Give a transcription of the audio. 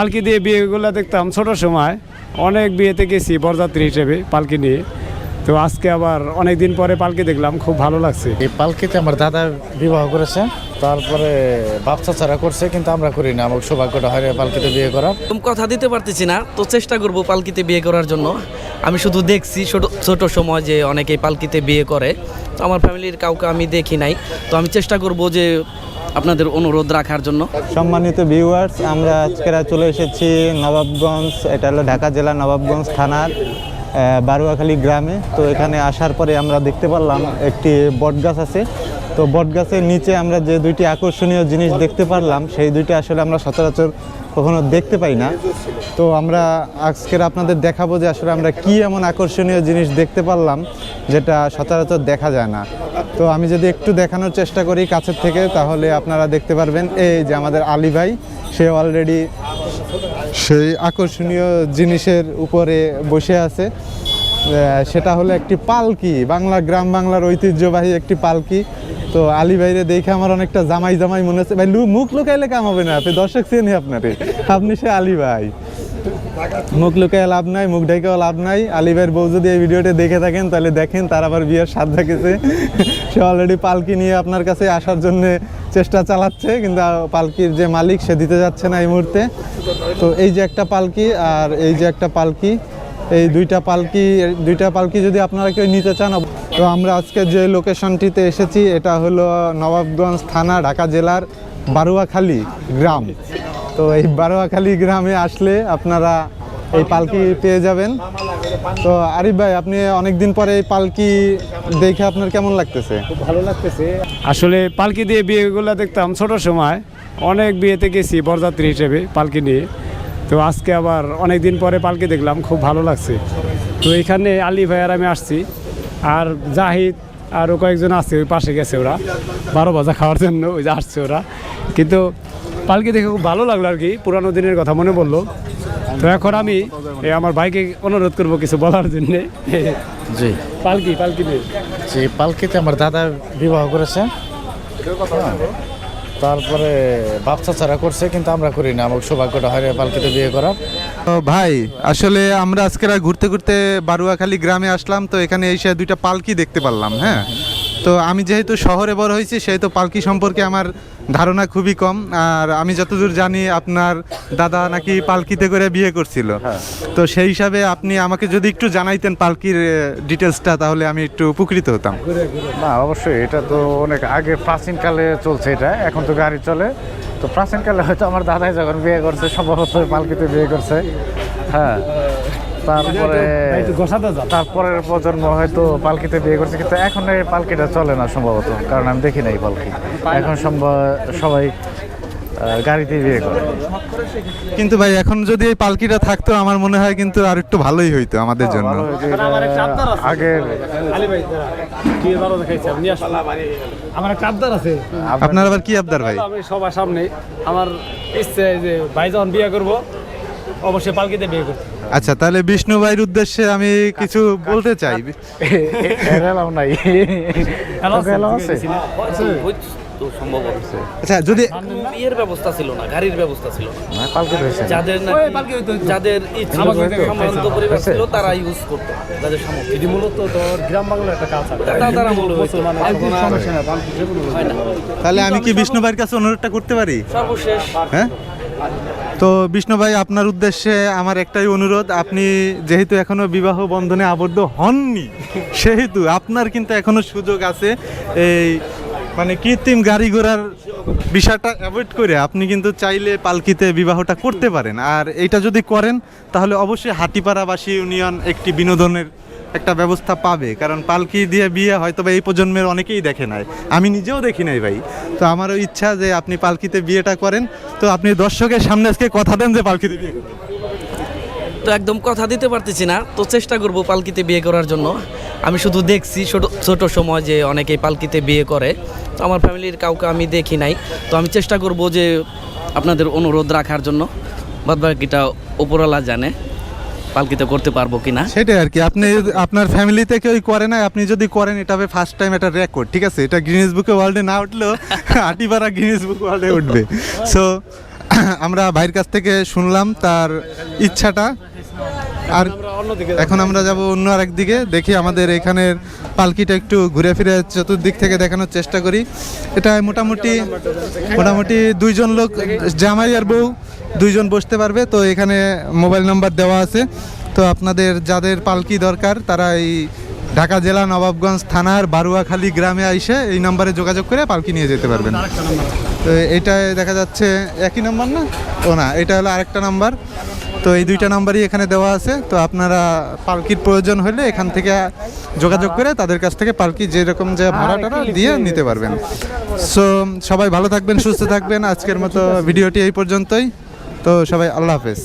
পালকি দিয়ে বিয়েগুলো দেখতাম ছোট সময়। অনেক বিয়েতে গেছি বরযাত্রী হিসেবে পালকি নিয়ে। তো আজকে আবার অনেক দিন পরে পালকি দেখলাম খুব ভালো লাগছে। এই পালকিতে আমার দাদা বিবাহ করেছে তারপরে বাপ চাচারা করছে কিন্তু আমরা করি না। আমার সৌভাগ্যটা হয় পালকিতে বিয়ে করার। কথা দিতে পারতেছি না তো চেষ্টা করব পালকিতে বিয়ে করার জন্য। আমি শুধু দেখছি ছোট ছোট সময় যে অনেকেই পালকিতে বিয়ে করে। তো আমার ফ্যামিলির কাউকে আমি দেখি নাই। তো আমি চেষ্টা করব যে আপনাদের অনুরোধ রাখার জন্য। সম্মানিত ভিউয়ার্স আমরা আজকেরা চলে এসেছি নবাবগঞ্জ, এটা হলো ঢাকা জেলা নবাবগঞ্জ থানার বারুয়াখালী গ্রামে। তো এখানে আসার পরে আমরা দেখতে পারলাম একটি বটগাছ আছে। তো বটগাছের নিচে আমরা যে দুইটি আকর্ষণীয় জিনিস দেখতে পারলাম, সেই দুইটি আসলে আমরা সচরাচর কখনো দেখতে পাই না। তো আমরা আজকের আপনাদের দেখাবো যে আসলে আমরা কি এমন আকর্ষণীয় জিনিস দেখতে পারলাম, যেটা সচরাচর দেখা যায় না। তো আমি যদি একটু দেখানোর চেষ্টা করি কাছের থেকে, তাহলে আপনারা দেখতে পারবেন, এই যে আমাদের আলী ভাই, সে অলরেডি সেই আকর্ষণীয় জিনিসের উপরে বসে আছে। সেটা হলো একটি পালকি, বাংলা গ্রাম বাংলার ঐতিহ্যবাহী একটি পালকি। তো আলী ভাইরে দেখে আমার অনেকটা জামাই জামাই মনে হচ্ছে, ভাই মুখ লুকাইলে কাম হবে না, আপনি দর্শক চেনি আপনারে আপনি সে আলী ভাই। মুখ লুকায় লাভ নাই, মুখ ঢেকেও লাভ নাই। আলী ভাইয়ের বউ যদি এই ভিডিওটি দেখে থাকেন, তাহলে দেখেন তার আবার বিয়ের স্বাদ থাকেছে সে অলরেডি পালকি নিয়ে আপনার কাছে আসার জন্য চেষ্টা চালাচ্ছে, কিন্তু পালকির যে মালিক, সে দিতে যাচ্ছে না এই মুহূর্তে। তো এই যে একটা পালকি আর এই যে একটা পালকি, এই দুইটা পালকি দুইটা পালকি যদি আপনারা কেউ নিতে চান তো আমরা আজকে যে লোকেশনটিতে এসেছি, এটা হলো নবাবগঞ্জ থানা, ঢাকা জেলার বারুয়াখালী গ্রাম। তো এই বারোয়াখালী গ্রামে আসলে আপনারা এই পালকি পেয়ে যাবেন। তো আরিফ ভাই আপনি অনেকদিন পরে এই পালকি দেখে আপনার কেমন লাগতেছে? ভালো লাগতেছে। আসলে পালকি দিয়ে বিয়েগুলো দেখতাম ছোট সময়। অনেক বিয়েতে গেছি বরযাত্রী হিসেবে পালকি নিয়ে। তো আজকে আবার অনেক দিন পরে পালকি দেখলাম খুব ভালো লাগছে। তো এখানে আলী ভাই আর আমি আসছি। আর জাহিদ আরও কয়েকজন আছে ওই পাশে গেছে ওরা। বারো ভাজা খাওয়ার জন্য ওই যে আসছে ওরা। কিন্তু পালকি দেখে খুব ভালো লাগল আর কি পুরানো দিনের কথা মনে পড়ল। তো এখন আমি এই আমার ভাইকে অনুরোধ করব কিছু বলার জন্যে। জি। পালকি পালকি যে পালকিতে আমার দাদা বিবাহ করেছে। তারপরে বাপ চাচারা করছে কিন্তু আমরা করি না। আমার সৌভাগ্যটা হয় পালকিতে বিয়ে করার। তো ভাই আসলে আমরা আজকেরা ঘুরতে ঘুরতে বারুয়াখালী গ্রামে আসলাম তো এখানে এসে দুইটা পালকি দেখতে পারলাম হ্যাঁ। তো আমি যেহেতু শহরে বড় হয়েছি সেহেতু পালকি সম্পর্কে আমার ধারণা খুবই কম। আর আমি যতদূর জানি আপনার দাদা নাকি পালকিতে করে বিয়ে করছিল। তো সেই হিসাবে আপনি আমাকে যদি একটু জানাইতেন পালকির ডিটেলসটা তাহলে আমি একটু উপকৃত হতাম। না অবশ্যই এটা তো অনেক আগে প্রাচীনকালে চলছে এটা এখন তো গাড়ি চলে। তো প্রাচীনকালে হয়তো আমার দাদাই যখন বিয়ে করছে সম্ভবত পালকিতে বিয়ে করছে। হ্যাঁ। তারপরে তারপরের প্রজন্ম হয়তো পালকিতে বিয়ে করছে কিন্তু এখন এই পালকিটা চলে না সম্ভবত কারণ আমি দেখি নাই পালকি। এখন সম্ভব- সবাই গাড়িতে বিয়ে করে। কিন্তু ভাই এখন যদি এই পালকিটা থাকতো আমার মনে হয় কিন্তু আর একটু ভালোই হইতো আমাদের জন্য। আসুন। আমার একটা আবদার আছে। আপনার আবার কি আবদার ভাই? আমি সবার সামনে আমার ইচ্ছে যে ভাই যখন বিয়ে করব অবশ্যই পালকিতে বিয়ে করতে আচ্ছা তাহলে বিষ্ণু ভাইয়ের উদ্দেশ্যে আমি কিছু বলতে চাই। এলাও নাই। এলাও আছে আচ্ছা যদি বিয়ের ব্যবস্থা ছিল না গাড়ির ব্যবস্থা ছিল না। না, না। যাদের নাকি যাদের ইচ্ছা সামন্ত পরিবার ছিল তারা ইউজ করতো যাদের সামর্থ্য। এটি মূলত তোর গ্রাম বাংলার একটা কালচার। তারা তাহলে আমি কি বিষ্ণু ভাইয়ের কাছে অনুরোধটা করতে পারি? সর্বশেষ হ্যাঁ? তো বিষ্ণু ভাই, আপনার উদ্দেশ্যে আমার একটাই অনুরোধ, আপনি যেহেতু এখনও বিবাহ বন্ধনে আবদ্ধ হননি, সেহেতু আপনার কিন্তু এখনও সুযোগ আছে এই মানে কৃত্রিম গাড়ি ঘোড়ার বিষয়টা অ্যাভয়েড করে আপনি কিন্তু চাইলে পালকিতে বিবাহটা করতে পারেন। আর এইটা যদি করেন, তাহলে অবশ্যই হাটিপাড়াবাসী ইউনিয়ন একটি বিনোদনের একটা ব্যবস্থা পাবে। কারণ পালকি দিয়ে বিয়ে হয়তো বা এই প্রজন্মের অনেকেই দেখে নাই। আমি নিজেও দেখি নাই ভাই। তো আমারও ইচ্ছা যে আপনি পালকিতে বিয়েটা করেন। তো আপনি দর্শকের সামনে আজকে কথা দেন যে পালকিতে বিয়ে। তো একদম কথা দিতে পারতেছি না। তো চেষ্টা করব পালকিতে বিয়ে করার জন্য। আমি শুধু দেখছি ছোট ছোট সময় যে অনেকেই পালকিতে বিয়ে করে। তো আমার ফ্যামিলির কাউকে আমি দেখি নাই। তো আমি চেষ্টা করব যে আপনাদের অনুরোধ রাখার জন্য। বাদ বাকিটা উপরওয়ালা জানে। পালকিতে করতে পারব কিনা? সেটাই আর কি। আপনি আপনার ফ্যামিলিতে কেউ করে না আপনি যদি করেন, এটা হবে ফার্স্ট টাইম এটা রেকর্ড ঠিক আছে? এটা গ্রিনিস বুকে ওয়ার্ল্ডে না উঠলেও হাটিপাড়া গ্রিনিস বুক ওয়ার্ল্ডে উঠবে। সো আমরা ভাইয়ের কাছ থেকে শুনলাম তার ইচ্ছাটা। আর এখন আমরা যাব অন্য আরেক দিকে, দেখি আমাদের এখানের পালকিটা একটু ঘুরে ফিরে চতুর্দিক থেকে দেখানোর চেষ্টা করি। এটা মোটামুটি মোটামুটি দুইজন লোক, জামাই আর বউ, দুইজন বসতে পারবে। তো এখানে মোবাইল নাম্বার দেওয়া আছে। তো আপনাদের যাদের পালকি দরকার, তারা এই ঢাকা জেলা নবাবগঞ্জ থানার বারুয়াখালী গ্রামে আইসে এই নাম্বারে যোগাযোগ করে পালকি নিয়ে যেতে পারবেন। তো এইটায় দেখা যাচ্ছে, একই নাম্বার না? ও না, এটা হলো আরেকটা নাম্বার। তো এই দুইটা নাম্বারই এখানে দেওয়া আছে। তো আপনারা পালকির প্রয়োজন হলে এখান থেকে যোগাযোগ করে তাদের কাছ থেকে পালকি যেরকম যে ভাড়াটা দিয়ে নিতে পারবেন। সো সবাই ভালো থাকবেন সুস্থ থাকবেন। আজকের মতো ভিডিওটি এই পর্যন্তই। তো সবাই আল্লাহ হাফেজ।